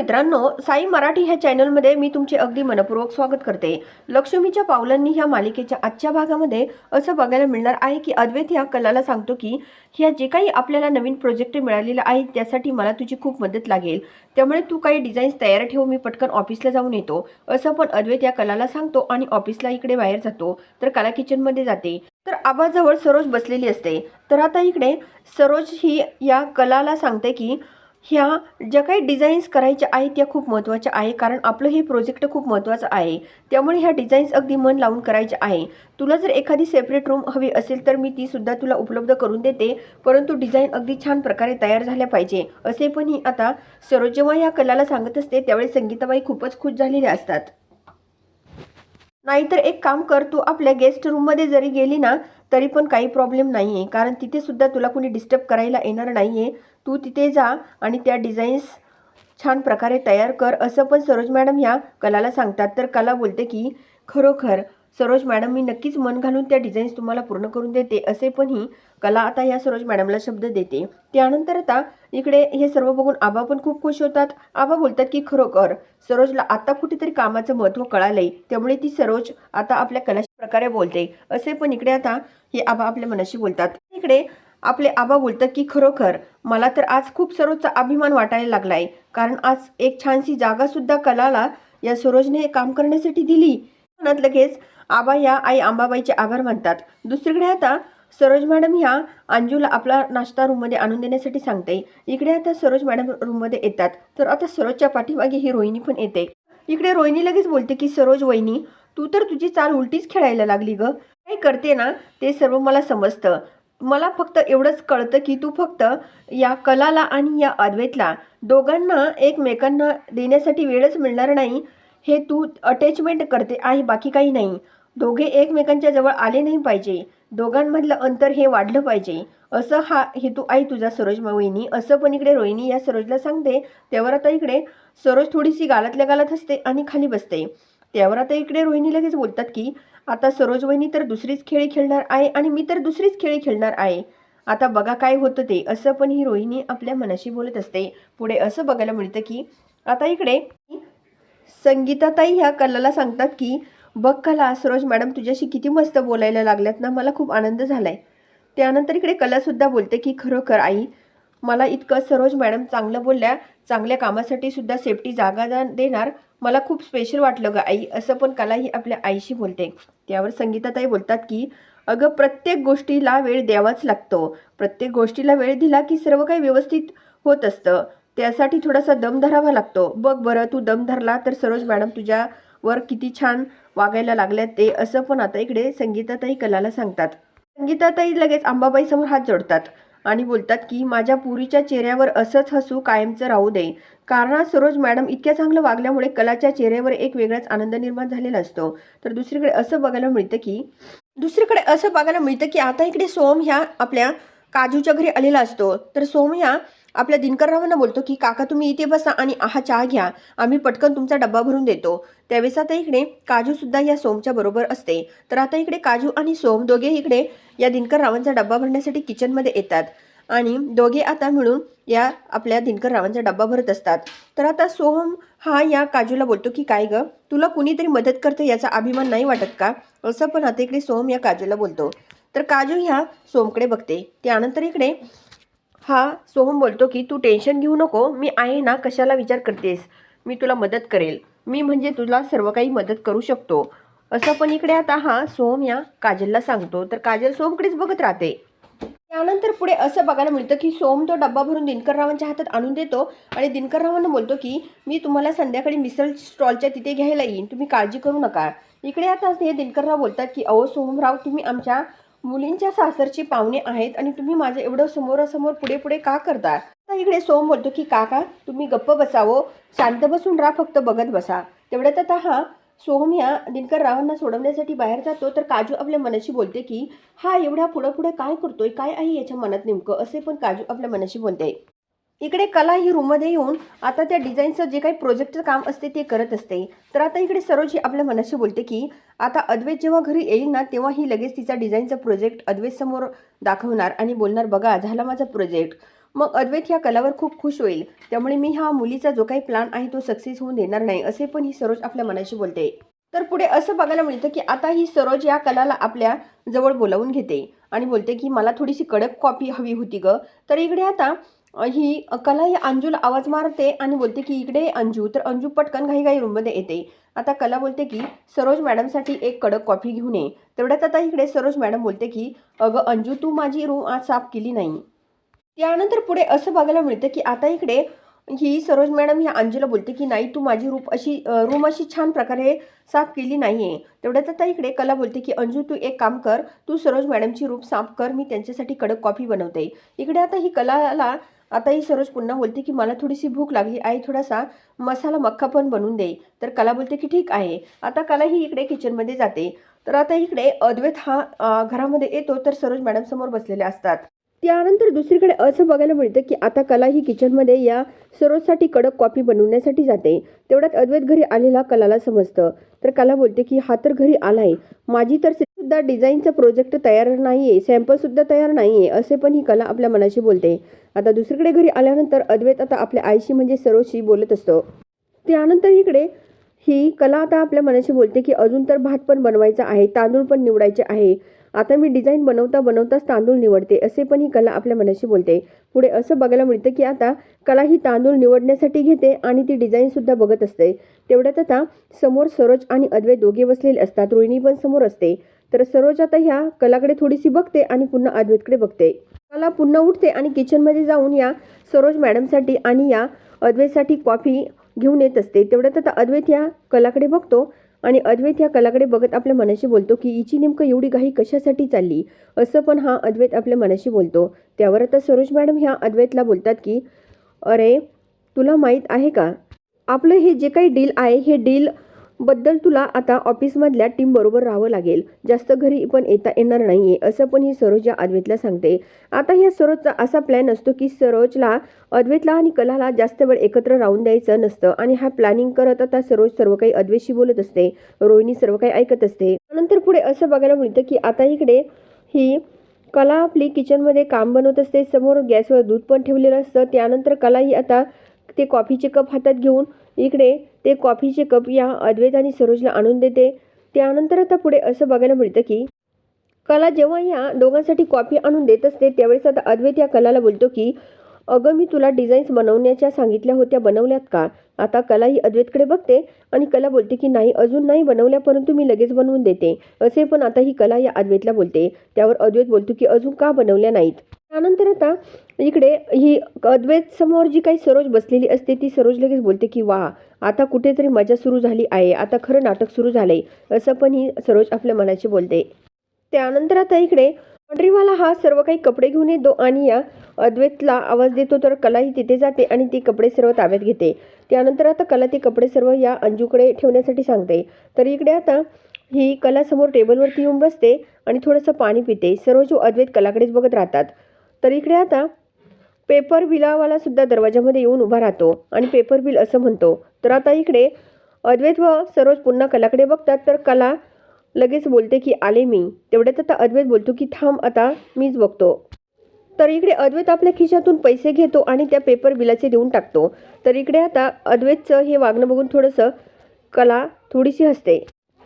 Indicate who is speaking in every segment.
Speaker 1: मित्रांनो साई मराठी ह्या चॅनलमध्ये मी तुमचे अगदी मनपूर्वक स्वागत करते. लक्ष्मीच्या पावलांनी ह्या मालिकेच्या आजच्या भागामध्ये असं बघायला मिळणार आहे की अद्वैत ह्या कलाला सांगतो की ह्या जे काही आपल्याला नवीन प्रोजेक्ट मिळालेला आहे त्यासाठी मला तुझी खूप मदत लागेल. त्यामुळे तू काही डिझाईन्स तयार ठेव मी पटकन ऑफिसला जाऊन येतो. असं पण अद्वैत या कलाला सांगतो आणि ऑफिसला इकडे बाहेर जातो. तर कला किचनमध्ये जाते. तर आबाजवळ सरोज बसलेली असते. तर आता इकडे सरोज ही या कलाला सांगते की ह्या ज्या काही डिझाईन्स करायच्या आहेत त्या खूप महत्त्वाच्या आहे. कारण आपलं हे प्रोजेक्ट खूप महत्त्वाचं आहे. त्यामुळे ह्या डिझाईन्स अगदी मन लावून करायच्या आहे. तुला जर एखादी सेपरेट रूम हवी असेल तर मी तीसुद्धा तुला उपलब्ध करून देते. परंतु डिझाईन अगदी छान प्रकारे तयार झाल्या पाहिजे. असे पण ही आता सरोज जेव्हा या कलाला सांगत असते. त्यावेळी संगीताबाई खूपच खुश झालेल्या असतात. नाहीतर एक काम कर तू आपल्या गेस्ट रूममध्ये जरी गेली ना तरी पण काही प्रॉब्लेम नाही आहे कारण तिथेसुद्धा तुला कुणी डिस्टर्ब करायला येणार नाही आहे तू तिथे जा आणि त्या डिझाईन्स छान प्रकारे तयार कर. असं पण सरोज मॅडम ह्या कलाला सांगतात. तर कला बोलते की खरोखर सरोज मॅडम मी नक्कीच मन घालून त्या डिझाईन्स तुम्हाला पूर्ण करून देते असे पण ही कला आता या सरोज मॅडमला शब्द देते. त्यानंतर आता इकडे हे सर्व बघून आबा पण खूप खुश होतात. आबा बोलतात की खरोखर सरोजला आता कुठेतरी कामाचं महत्त्व कळालंय त्यामुळे ती सरोज आता आपल्या कलाशी प्रकारे बोलते. असे पण इकडे आता हे आबा आपल्या मनाशी बोलतात. इकडे आपले आबा बोलतात की खरोखर मला तर आज खूप सरोजचा अभिमान वाटायला लागलाय. कारण आज एक छानशी जागा सुद्धा कलाला या सरोजने हे काम करण्यासाठी दिली. मनात लगेच आबा या आई आंबाबाईचे आभार मानतात. दुसरीकडे आता सरोज मॅडम ह्या अंजूला आपला नाश्ता रूममध्ये आणून देण्यासाठी सांगते. इकडे आता सरोज मॅडम रूममध्ये येतात. तर आता सरोजच्या पाठीमागे ही रोहिणी पण येते. इकडे रोहिणी लगेच बोलते की सरोज वहिनी तू तर तुझी चाल उलटीच खेळायला लागली ग. काय करते ना ते सर्व मला समजतं. मला फक्त एवढंच कळतं की तू फक्त या कलाला आणि या अद्वैतला दोघांना एकमेकांना देण्यासाठी वेळच मिळणार नाही. हे तू अटॅचमेंट करते आहे बाकी काही नाही. दोघे एकमेकांच्या जवळ आले नाही पाहिजे. दोघांमधलं अंतर हे वाढलं पाहिजे. असं हा हेतू आहे तुझा सरोज वहिनी असं पण इकडे रोहिणी या सरोजला सांगते. त्यावर आता इकडे सरोज थोडीशी गालातल्या गालात असते आणि खाली बसते. त्यावर आता इकडे रोहिणी लगेच बोलतात की आता सरोज वहिनी तर दुसरीच खेळी खेळणार आहे आणि मी तर दुसरीच खेळी खेळणार आहे. आता बघा काय होतं ते. असं पण ही रोहिणी आपल्या मनाशी बोलत असते. पुढे असं बघायला मिळतं की आता इकडे संगीताताई ह्या कलाला सांगतात की बघ कला सरोज मॅडम तुझ्याशी किती मस्त बोलायला लागल्यात ना मला खूप आनंद झालाय. त्यानंतर इकडे कलासुद्धा बोलते की खरोखर आई मला इतकं सरोज मॅडम चांगलं बोलल्या चांगल्या कामासाठी सुद्धा सेफ्टी जागा देणार मला खूप स्पेशल वाटलं ग आई असं पण कला ही आपल्या आईशी बोलते. त्यावर संगीताताई बोलतात की अगं प्रत्येक गोष्टीला वेळ द्यावाच लागतो. प्रत्येक गोष्टीला वेळ दिला की सर्व काही व्यवस्थित होत असतं. त्यासाठी थोडासा दम धरावा लागतो. बघ बरं तू दम धरला तर सरोज मॅडम तुझ्यावर किती छान वागायला लागल्यात ते असं पण आता इकडे संगीताताई कलाला सांगतात. संगीताताई लगेच आंबाबाईसमोर हात जोडतात आणि बोलतात की माझ्या पुरीच्या चेहऱ्यावर असंच हसू कायमचं राहू दे. कारण सरोज मॅडम इतक्या चांगलं वागल्यामुळे कलाच्या चेहऱ्यावर एक वेगळाच आनंद निर्माण झालेला असतो. तर दुसरीकडे असं बघायला मिळतं की दुसरीकडे असं बघायला मिळतं की आता इकडे सोम ह्या आपल्या काजूच्या घरी आलेला असतो. तर सोम ह्या आपल्या दिनकररावांना बोलतो की काका तुम्ही इथे बसा आणि हा चहा घ्या. आम्ही पटकन तुमचा डब्बा भरून देतो. त्यावेळेस आता इकडे काजूसुद्धा या सोमच्या बरोबर असते. तर आता इकडे काजू आणि सोम दोघे इकडे या दिनकररावांचा डब्बा भरण्यासाठी किचनमध्ये येतात. आणि दोघे आता मिळून या आपल्या दिनकर रावांचा डब्बा भरत असतात. तर आता सोहम हा या काजूला बोलतो की काय ग? तुला कुणीतरी मदत करते याचा अभिमान नाही वाटत का? असं पण आता इकडे सोहम या काजूला बोलतो. तर काजू ह्या सोमकडे बघते. त्यानंतर इकडे हा सोहम बोलतो की तू टेन्शन घेऊ नको मी आहे ना कशाला विचार करतेस? मी तुला मदत करेल. मी म्हणजे तुला सर्व काही मदत करू शकतो. असं पण इकडे आता हा सोहम या काजलला सांगतो. तर काजल सोमकडेच बघत राहते. त्यानंतर पुढे असं बघायला मिळतं की सोम तो डब्बा भरून दिनकररावांच्या हातात आणून देतो आणि दिनकररावांना बोलतो की मी तुम्हाला संध्याकाळी मिसळ स्टॉलच्या तिथे घ्यायला येईन. तुम्ही काळजी करू नका. इकडे आता हे दिनकरराव बोलतात की अहो सोमराव तुम्ही आमच्या मुलींच्या सासरची पाहुणे आहेत आणि तुम्ही माझं एवढं समोरासमोर पुढे पुढे का करता आता इकडे सोम बोलतो की काका तुम्ही गप्प बसावं. शांत बसून राहा फक्त बघत बसा. तेवढ्यात आता हा सोहम या दिनकर रावांना सोडवण्यासाठी बाहेर जातो. तर काजू आपल्या मनाशी बोलते की हा एवढ्या पुढं पुढे काय करतोय? काय आहे याच्या मनात नेमकं? असे पण काजू आपल्या मनाशी बोलते. इकडे कला ही रूममध्ये येऊन आता त्या डिझाईनचं जे काही प्रोजेक्टचं काम असते ते करत असते. तर आता इकडे सरोज ही आपल्या मनाशी बोलते की आता अद्वैत जेव्हा घरी येईल ना तेव्हा ही लगेच तिचा डिझाईनचा प्रोजेक्ट अद्वैत समोर दाखवणार आणि बोलणार बघा झाला माझा प्रोजेक्ट. मग अद्वैत ह्या कलावर खूप खुश होईल. त्यामुळे मी हा मुलीचा जो काही प्लॅन आहे तो सक्सेस होऊन देणार नाही असे पण ही सरोज आपल्या मनाशी बोलते. तर पुढे असं बघायला मिळतं की आता ही सरोज या कलाला आपल्या जवळ बोलावून घेते आणि बोलते की मला थोडीशी कडक कॉपी हवी होती ग. तर इकडे आता ही कला ही अंजूला आवाज मारते आणि बोलते की इकडे अंजू. तर अंजू पटकन घाई घाई रूममध्ये येते. आता कला बोलते की सरोज मॅडमसाठी एक कडक कॉफी घेऊन ये. तेवढ्यात आता इकडे सरोज मॅडम बोलते की अगं अंजू तू माझी रूम आज साफ केली नाही. त्यानंतर पुढे असं बघायला मिळतं की आता इकडे ही सरोज मॅडम ह्या अंजूला बोलते की नाही तू माझी रूप अशी रूम अशी छान प्रकारे साफ केली नाही आहे तेवढ्यात आता इकडे कला बोलते की अंजू तू एक काम कर. तू सरोज मॅडमची रूप साफ कर. मी त्यांच्यासाठी कडक कॉफी बनवते. इकडे आता ही कलाला आता ही सरोज पुन्हा बोलते की मला थोडीशी भूक लागली. आई थोडासा मसाला मख्खा पण बनवून दे. तर कला बोलते की ठीक आहे. आता कला ही इकडे किचनमध्ये जाते. तर आता इकडे अद्वैत हा घरामध्ये येतो तर सरोज मॅडम समोर बसलेले असतात. त्यानंतर दुसरीकडे असं बघायला मिळतं की आता कला ही किचनमध्ये या सरोजसाठी कडक कॉफी बनवण्यासाठी जाते. तेवढ्यात अद्वैत घरी आलेला कलाला समजतं. तर कला बोलते की हा तर घरी आलाय. माझी तर सुद्धा डिझाईनचा प्रोजेक्ट तयार नाही आहे सॅम्पलसुद्धा तयार नाही आहे असे पण ही कला आपल्या मनाशी बोलते. आता दुसरीकडे घरी आल्यानंतर अद्वैत आता आपल्या आईशी म्हणजे सरोजशी बोलत असतो. त्यानंतर इकडे ही कला आता आपल्या मनाशी बोलते की अजून तर भात पण बनवायचा आहे तांदूळ पण निवडायचे आहे. आता मी डिझाईन बनवता बनवताच तांदूळ निवडते असे पण ही कला आपल्या मनाशी बोलते. पुढे असं बघायला मिळतं की आता कला ही तांदूळ निवडण्यासाठी घेते आणि ती डिझाईनसुद्धा बघत असते. तेवढ्यात आता समोर सरोज आणि अद्वैत दोघे बसलेले असतात रोहिणी पण समोर असते. तर सरोज आता ह्या कलाकडे थोडीशी बघते आणि पुन्हा अद्वैतकडे बघते. कला पुन्हा उठते आणि किचनमध्ये जाऊन या सरोज मॅडमसाठी आणि या अद्वैतसाठी कॉफी घेऊन येत असते. तेवढ्यात आता अद्वैत या कलाकडे बघतो आणि अद्वैत या कलाकडे बघत आपल्या मनाशी बोलतो की हिची नेमकं एवढी घाई कशासाठी चालली? असं पण हा अद्वैत आपल्या मनाशी बोलतो. त्यावर आता सरोज मॅडम ह्या अद्वैतला बोलतात की अरे तुला माहीत आहे का? आपलं हे जे काही डील आहे हे डील बद्दल तुला आता ऑफिसमधल्या टीमबरोबर राहावं लागेल. जास्त घरी पण येता येणार नाही आहे असं पण ही सरोजच्या अद्वेतला अद्वैतला सांगते. आता ह्या सरोजचा असा प्लॅन असतो की सरोजला अद्वैतला आणि कलाला जास्त वेळ एकत्र राहून द्यायचं नसतं आणि हा प्लॅनिंग करत आता सरोज सर्व काही अद्वैतशी बोलत असते. रोहिणी सर्व काही ऐकत असते. नंतर पुढे असं बघायला मिळतं की आता इकडे ही कला आपली किचनमध्ये काम बनवत असते समोर गॅसवर दूध पण ठेवलेलं असतं. त्यानंतर कला ही आता ते कॉफीचे कप हातात घेऊन इकडे ते कॉफीचे कप या अद्वैत आणि सरोजला आणून देते. त्यानंतर आता पुढे असं बघायला मिळतं की कला जेव्हा या दोघांसाठी कॉफी आणून देत असते त्यावेळेस आता अद्वैत या कलाला बोलतो की अगं मी तुला डिझाईन्स बनवण्याच्या सांगितल्या होत्या बनवल्यात का? आता कला ही अद्वैतकडे बघते आणि कला बोलते की नाही अजून नाही बनवल्या परंतु मी लगेच बनवून देते. असे पण आता ही कला या अद्वैतला बोलते. त्यावर अद्वैत बोलतो की अजून का बनवल्या नाहीत? त्यानंतर आता इकडे ही अद्वैत समोर जी काही सरोज बसलेली असते ती सरोज लगेच बोलते की वा आता कुठेतरी मजा सुरू झाली आहे आता खरं नाटक सुरू झालंय असं पण ही सरोज आपल्या मनाशी बोलते. त्यानंतर आता इकडे लॉन्ड्रीवाला हा सर्व काही कपडे घेऊन येतो आणि या अद्वैतला आवाज देतो तर कलाही तिथे जाते आणि ती कपडे सर्व ताब्यात घेते. त्यानंतर आता कला ते कपडे सर्व या अंजूकडे ठेवण्यासाठी सांगते. तर इकडे आता ही कला समोर टेबलवरती येऊन बसते आणि थोडंसं पाणी पिते. सर्व जो अद्वैत कलाकडेच बघत राहतात. तर इकडे आता पेपर बिलावाला सुद्धा दरवाजामध्ये येऊन उभा राहतो आणि पेपर बिल असं म्हणतो. तर आता इकडे अद्वैत व सरोज पुन्हा कलाकडे बघतात. तर कला लगेच बोलते की आले मी. तेवढ्यात आता अद्वैत बोलतो की थांब आता मीच बघतो. तर इकडे अद्वैत आपल्या खिशातून पैसे घेतो आणि त्या पेपर बिलाचे देऊन टाकतो. तर इकडे आता अद्वैतचं हे वागणं बघून थोडंसं कला थोडीशी हसते.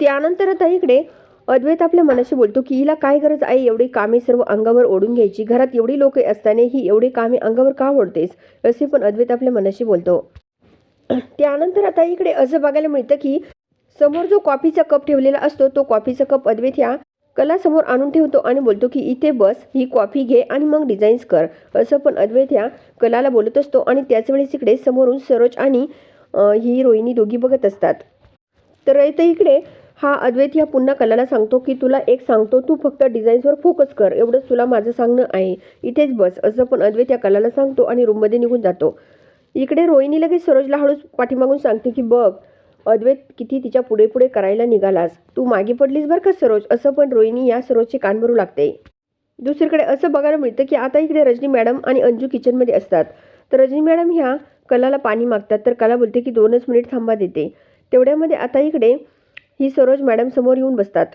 Speaker 1: त्यानंतर आता इकडे अद्वैत आपल्या मनाशी बोलतो की हिला काय गरज आहे एवढी कामे सर्व अंगावर ओढून घ्यायची? घरात एवढी लोक असताना ही एवढी कामे अंगावर का ओढतेस? असे पण अद्वैत आपल्या मनाशी बोलतो. त्यानंतर आता इकडे असं बघायला मिळतं की समोर जो कॉफीचा कप ठेवलेला असतो तो कॉफीचा कप अद्वैत ह्या कला समोर आणून ठेवतो आणि बोलतो की इथे बस ही कॉफी घे आणि मग डिझाईन्स कर. असं पण अद्वैत ह्या कलाला बोलत असतो आणि त्याच वेळेस इकडे समोरून सरोज आणि ही रोहिणी दोघी बघत असतात. तर इथे इकडे हा अद्वैत ह्या पुन्हा कलाला सांगतो की तुला एक सांगतो तू फक्त डिझाईन्सवर फोकस कर एवढंच तुला माझं सांगणं आहे. इथेच बस असं पण अद्वैत या कलाला सांगतो आणि रूममध्ये निघून जातो. इकडे रोहिणी लगेच सरोजला हळूच पाठीमागून सांगते की बघ अद्वैत किती तिच्या पुढे पुढे करायला निघालास. तू मागे पडलीस बरं का सरोज? असं पण रोहिणी या सरोजचे कान भरू लागते. दुसरीकडे असं बघायला मिळतं की आता इकडे रजनी मॅडम आणि अंजू किचनमध्ये असतात. तर रजनी मॅडम ह्या कलाला पाणी मागतात तर कला बोलते की दोनच मिनिट थांबा देते. तेवढ्यामध्ये आता इकडे ही सरोज मॅडम समोर येऊन बसतात.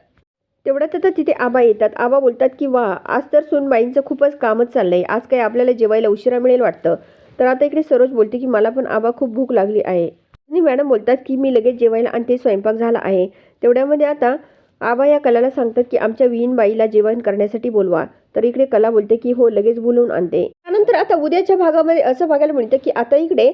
Speaker 1: तेवढ्यात आता तिथे आबा येतात. आबा बोलतात की वा आज तर सूनबाईंचं खूपच कामच चाललं आहे आज काही आपल्याला जेवायला उशिरा मिळेल वाटतं. तर आता इकडे सरोज बोलते की मला पण आबा खूप भूक लागली आहे. आणि मॅडम बोलतात की मी लगेच जेवायला आणि ते स्वयंपाक झाला आहे. तेवढ्यामध्ये आता आबा या कलाला सांगतात की आमच्या विहीनबाईला जेवण करण्यासाठी बोलवा. तर इकडे कला बोलते की हो लगेच बोलवून आणते. त्यानंतर आता उद्याच्या भागामध्ये असं बघायला मिळतं की आता इकडे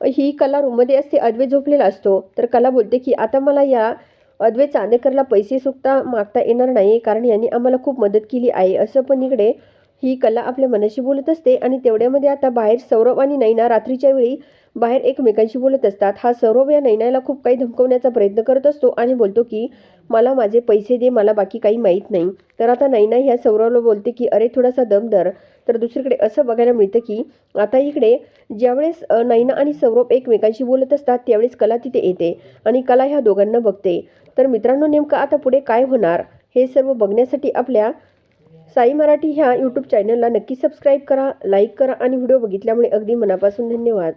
Speaker 1: ही कला रूममध्ये असते अद्वैत झोपलेला असतो. तर कला बोलते की आता मला या अद्वैत चांदेकरला पैसे सुद्धा मागता येणार नाही कारण यांनी आम्हाला खूप मदत केली आहे. असं पण इकडे ही कला आपल्या मनाशी बोलत असते आणि तेवढ्यामध्ये आता बाहेर सौरभ आणि नैना रात्रीच्या वेळी बाहेर एकमेकांशी बोलत असतात. हा सौरभ या नैनाला खूप काही धमकवण्याचा प्रयत्न करत असतो आणि बोलतो की मला माझे पैसे दे मला बाकी काही माहीत नाही. तर आता नैना ह्या सौरवला बोलते की अरे थोडासा दम धर. तर दुसरीकडे असं बघायला मिळतं की आता इकडे ज्यावेळेस नैना आणि सौरभ एकमेकांशी बोलत असतात त्यावेळेस कला तिथे येते आणि कला ह्या दोघांना बघते. तर मित्रांनो नेमकं आता पुढे काय होणार हे सर्व बघण्यासाठी आपल्या साई मराठी ह्या यूट्यूब चॅनलला नक्की सबस्क्राईब करा लाईक करा आणि व्हिडिओ बघितल्यामुळे अगदी मनापासून धन्यवाद.